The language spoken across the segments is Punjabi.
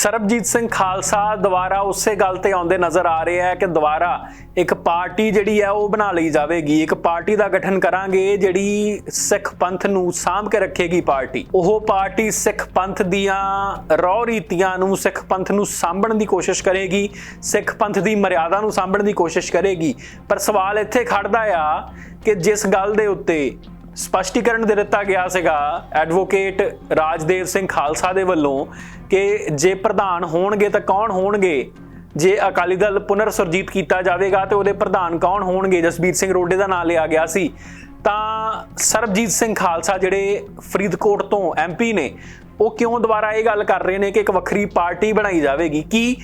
ਸਰਬਜੀਤ ਸਿੰਘ ਖਾਲਸਾ ਦੁਬਾਰਾ ਉਸੇ ਗੱਲ ਤੇ ਆਉਂਦੇ ਨਜ਼ਰ ਆ ਰਹੇ ਹੈ ਕਿ ਦੁਬਾਰਾ ਇੱਕ ਪਾਰਟੀ ਜਿਹੜੀ ਹੈ ਉਹ ਬਣਾ ਲਈ ਜਾਵੇਗੀ। ਇੱਕ ਪਾਰਟੀ ਦਾ ਗਠਨ ਕਰਾਂਗੇ, ਜਿਹੜੀ ਸਿੱਖ ਪੰਥ ਨੂੰ ਸਾਂਭ ਕੇ ਰੱਖੇਗੀ ਪਾਰਟੀ। ਉਹ ਪਾਰਟੀ ਸਿੱਖ ਪੰਥ ਦੀਆਂ ਰੌ ਰੀਤੀਆਂ ਨੂੰ, ਸਿੱਖ ਪੰਥ ਨੂੰ ਸਾਂਭਣ ਦੀ ਕੋਸ਼ਿਸ਼ ਕਰੇਗੀ, ਸਿੱਖ ਪੰਥ ਦੀ ਮਰਿਆਦਾ ਨੂੰ ਸਾਂਭਣ ਦੀ ਕੋਸ਼ਿਸ਼ ਕਰੇਗੀ। ਪਰ ਸਵਾਲ ਇੱਥੇ ਖੜਦਾ ਆ ਕਿ ਜਿਸ ਗੱਲ ਦੇ ਉੱਤੇ ਸਪਸ਼ਟੀਕਰਨ ਦੇ ਦਿੱਤਾ ਗਿਆ ਸੀਗਾ ਐਡਵੋਕੇਟ ਰਾਜਦੇਵ ਸਿੰਘ ਖਾਲਸਾ ਦੇ ਵੱਲੋਂ ਕਿ ਜੇ ਪ੍ਰਧਾਨ ਹੋਣਗੇ ਤਾਂ ਕੌਣ ਹੋਣਗੇ? ਜੇ ਅਕਾਲੀ ਦਲ ਪੁਨਰ ਸੁਰਜੀਤ ਕੀਤਾ ਜਾਵੇਗਾ ਤੇ ਉਹਦੇ ਪ੍ਰਧਾਨ ਕੌਣ ਹੋਣਗੇ? ਜਸਬੀਰ ਸਿੰਘ ਰੋਡੇ ਦਾ ਨਾਮ ਲਿਆ ਗਿਆ ਸੀ। ਤਾਂ ਸਰਬਜੀਤ ਸਿੰਘ ਖਾਲਸਾ ਜਿਹੜੇ ਫਰੀਦਕੋਟ ਤੋਂ ਐਮਪੀ ਨੇ, ਉਹ ਕਿਉਂ ਦੁਬਾਰਾ ਇਹ ਗੱਲ ਕਰ ਰਹੇ ਨੇ ਕਿ ਇੱਕ ਵੱਖਰੀ ਪਾਰਟੀ ਬਣਾਈ ਜਾਵੇਗੀ? ਕੀ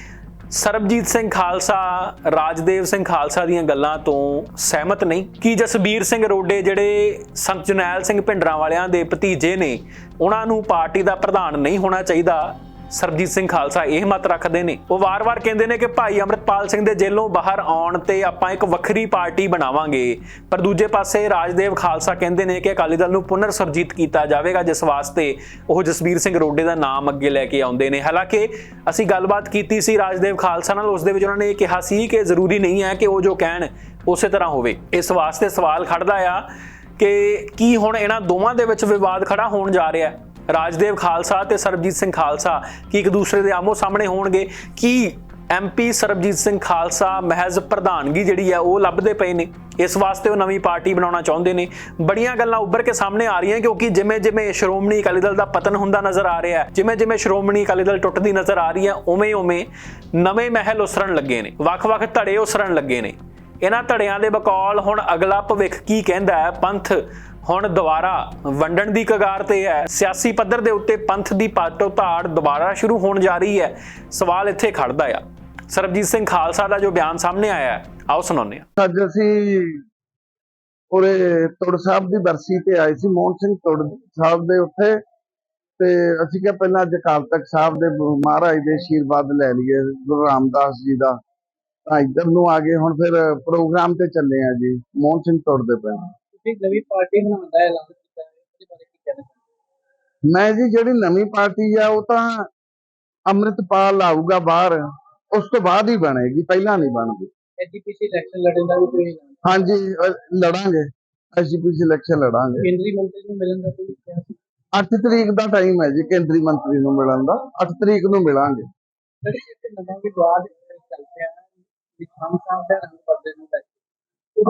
ਸਰਬਜੀਤ ਸਿੰਘ ਖਾਲਸਾ, ਰਾਜਦੇਵ ਸਿੰਘ ਖਾਲਸਾ ਦੀਆਂ ਗੱਲਾਂ ਤੋਂ ਸਹਿਮਤ ਨਹੀਂ। ਕਿ ਜਸਬੀਰ ਸਿੰਘ ਰੋਡੇ ਜਿਹੜੇ ਸੰਤ ਜਨੈਲ ਸਿੰਘ ਭਿੰਡਰਾਂ ਵਾਲਿਆਂ ਦੇ ਭਤੀਜੇ ਨੇ, ਉਹਨਾਂ ਨੂੰ ਪਾਰਟੀ ਦਾ ਪ੍ਰਧਾਨ ਨਹੀਂ ਹੋਣਾ ਚਾਹੀਦਾ? ਸਰਬਜੀਤ ਸਿੰਘ ਖਾਲਸਾ ਇਹ ਮਤ ਰੱਖਦੇ ਨੇ। ਉਹ ਵਾਰ-ਵਾਰ ਕਹਿੰਦੇ ਨੇ ਕਿ ਭਾਈ ਅਮਰਤਪਾਲ ਸਿੰਘ ਦੇ ਜੇਲੋਂ ਬਾਹਰ ਆਉਣ ਤੇ ਆਪਾਂ ਇੱਕ ਵੱਖਰੀ ਪਾਰਟੀ ਬਣਾਵਾਂਗੇ। ਪਰ ਦੂਜੇ ਪਾਸੇ ਰਾਜਦੇਵ ਖਾਲਸਾ ਕਹਿੰਦੇ ਨੇ ਕਿ ਅਕਾਲੀ ਦਲ ਨੂੰ ਪੁਨਰ ਸੁਰਜੀਤ ਕੀਤਾ ਜਾਵੇਗਾ ਜਿਸ ਵਾਸਤੇ ਉਹ ਜਸਬੀਰ ਸਿੰਘ ਰੋਡੇ ਦਾ ਨਾਮ ਅੱਗੇ ਲੈ ਕੇ ਆਉਂਦੇ ਨੇ। ਹਾਲਾਂਕਿ ਅਸੀਂ ਗੱਲਬਾਤ ਕੀਤੀ ਸੀ ਰਾਜਦੇਵ ਖਾਲਸਾ ਨਾਲ, ਉਸ ਦੇ ਵਿੱਚ ਉਹਨਾਂ ਨੇ ਇਹ ਕਿਹਾ ਸੀ ਕਿ ਜ਼ਰੂਰੀ ਨਹੀਂ ਹੈ ਕਿ ਉਹ ਜੋ ਕਹਿਣ, ਉਸੇ ਤਰ੍ਹਾਂ ਹੋਵੇ। ਇਸ ਵਾਸਤੇ ਸਵਾਲ ਖੜਦਾ ਆ ਕਿ ਕੀ ਹੁਣ ਇਹਨਾਂ ਦੋਵਾਂ ਦੇ ਵਿੱਚ ਵਿਵਾਦ ਖੜਾ ਹੋਣ ਜਾ ਰਿਹਾ ਹੈ? ਰਾਜਦੇਵ ਖਾਲਸਾ ਤੇ ਸਰਬਜੀਤ ਸਿੰਘ ਖਾਲਸਾ ਕੀ ਇੱਕ ਦੂਸਰੇ ਦੇ ਆਮੋ ਸਾਹਮਣੇ ਹੋਣਗੇ? ਕੀ ਐਮਪੀ ਸਰਬਜੀਤ ਸਿੰਘ ਖਾਲਸਾ ਮਹਿਜ਼ ਪ੍ਰਧਾਨਗੀ ਜਿਹੜੀ ਹੈ ਉਹ ਲੱਭਦੇ ਪਏ ਨੇ? ਇਸ ਵਾਸਤੇ ਉਹ ਨਵੀਂ ਪਾਰਟੀ ਬਣਾਉਣਾ ਚਾਹੁੰਦੇ ਨੇ। ਬੜੀਆਂ ਗੱਲਾਂ ਉੱਭਰ ਕੇ ਸਾਹਮਣੇ ਆ ਰਹੀਆਂ ਕਿਉਂਕਿ ਜਿਵੇਂ ਜਿਵੇਂ ਸ਼੍ਰੋਮਣੀ ਅਕਾਲੀ ਦਲ ਦਾ ਪਤਨ ਹੁੰਦਾ ਨਜ਼ਰ ਆ ਰਿਹਾ ਹੈ ਜਿਵੇਂ ਜਿਵੇਂ ਸ਼੍ਰੋਮਣੀ ਅਕਾਲੀ ਦਲ ਟੁੱਟਦੀ ਨਜ਼ਰ ਆ ਰਹੀ ਹੈ ਉਵੇਂ ਉਵੇਂ ਨਵੇਂ ਮਹਿਲ ਉਸਰਨ ਲੱਗੇ ਨੇ। ਵੱਖ-ਵੱਖ ਧੜੇ ਉਸਰਨ ਲੱਗੇ ਨੇ। ਇਹਨਾਂ ਧੜਿਆਂ ਦੇ ਬਕੌਲ ਹੁਣ ਅਗਲਾ ਭਵਿੱਖ ਕੀ ਕਹਿੰਦਾ ਹੈ? ਪੰਥ ਹੁਣ ਦੁਬਾਰਾ ਵੰਡਣ ਦੀ ਕਗਾਰ ਤੇ ਹੈ। ਸਿਆਸੀ ਪੱਧਰ ਦੇ ਉੱਤੇ ਪੰਥ ਦੀ ਪਾਟੋ ਧਾੜ ਦੁਬਾਰਾ ਸ਼ੁਰੂ ਹੋਣ ਜਾ ਰਹੀ ਹੈ। ਸਵਾਲ ਇੱਥੇ ਖੜਦਾ ਆ। ਸਰਬਜੀਤ ਸਿੰਘ ਖਾਲਸਾ ਦਾ ਜੋ ਬਿਆਨ ਸਾਹਮਣੇ ਆਇਆ ਹੈ, ਆਓ ਸੁਣਾਉਂਦੇ ਹਾਂ। ਅੱਜ ਅਸੀਂ ਉਰੇ ਤੁੜ ਸਾਹਿਬ ਦੀ ਬਰਸੀ ਤੇ ਆਏ ਸੀ, ਮੋਹਨ ਸਿੰਘ ਤੁੜ ਸਾਹਿਬ ਦੇ ਉੱਥੇ। ਤੇ ਅਸੀਂ ਕਿਹਾ ਪਹਿਲਾਂ ਅੱਜ ਅਕਾਲ ਤਖਤ ਸਾਹਿਬ ਦੇ ਮਹਾਰਾਜ ਦੇ ਆਸ਼ੀਰਵਾਦ ਲੈ ਲਈਏ, ਗੁਰੂ ਰਾਮਦਾਸ ਜੀ ਦਾ। ਤਾਂ ਇੱਧਰ ਨੂੰ ਆ ਗਏ, ਹੁਣ ਫਿਰ ਪ੍ਰੋਗਰਾਮ ਤੇ ਚੱਲੇ ਆ ਜੀ, ਮੋਹਨ ਸਿੰਘ ਤੁੜ ਦੇ ਪੈਣ ਤੁਸੀਂ ਨਵੀਂ ਪਾਰਟੀ ਬਣਾਉਣ ਦਾ ਐਲਾਨ ਕੀਤਾ ਹੈ ਉਹਦੇ ਬਾਰੇ ਕੀ ਕਹਿਣਾ ਚਾਹੁੰਦੇ ਮੈਂ ਜੀ ਜਿਹੜੀ ਨਵੀਂ ਪਾਰਟੀ ਆ ਉਹ ਤਾਂ ਅੰਮ੍ਰਿਤਪਾਲ ਆਊਗਾ ਬਾਹਰ ਉਸ ਤੋਂ ਬਾਅਦ ਹੀ ਬਣੇਗੀ ਪਹਿਲਾਂ ਨਹੀਂ ਬਣਦੀ। ਐਜੀਪੀਸੀ ਇਲੈਕਸ਼ਨ ਲੜਨ ਦਾ ਵੀ ਕੋਈ ਐਲਾਨ ਹਾਂਜੀ ਅ, ਲੜਾਂਗੇ ਐਸਜੀਪੀਸੀ ਇਲੈਕਸ਼ਨ ਲੜਾਂਗੇ। ਕੇਂਦਰੀ ਮੰਤਰੀ ਨੂੰ ਮਿਲਣ ਦਾ ਕੋਈ ਕਿਹਾ ਸੀ? 8 ਤਰੀਕ ਦਾ ਟਾਈਮ ਹੈ ਜੀ ਕੇਂਦਰੀ ਮੰਤਰੀ ਨੂੰ ਮਿਲਣ ਦਾ 8 ਤਰੀਕ ਨੂੰ ਮਿਲਾਂਗੇ। ਜਿਹੜੀ ਇੱਥੇ ਨਵਾਂ ਵਿਵਾਦ ਚੱਲ ਰਿਹਾ ਹੈ ਵੀ ਖਾਨ ਸਾਹਿਬ ਦਾ ਰੰਗ ਪਰਦੇ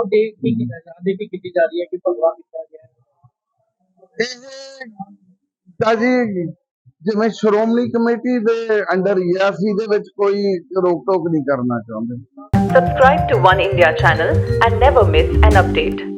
ਲੈ ਕੇ ਦੇ ਕੀ ਕੀਤਾ ਜਾ ਰਹੀ ਕੀ ਕੀਤੀ ਜਾ ਰਹੀ ਹੈ ਕਿ ਭਗਵਾ ਕੀਤਾ ਗਿਆ ਇਹ ਤਾਂ ਜੀ ਜਿਵੇਂ ਸ਼੍ਰੋਮਣੀ ਕਮੇਟੀ ਦੇ ਅੰਡਰ ਅਸੀਂ ਇਹਦੇ ਵਿੱਚ ਕੋਈ ਰੋਕ ਟੋਕ ਨਹੀਂ ਕਰਨਾ ਚਾਹੁੰਦੇ Subscribe to One India channel and never miss an update.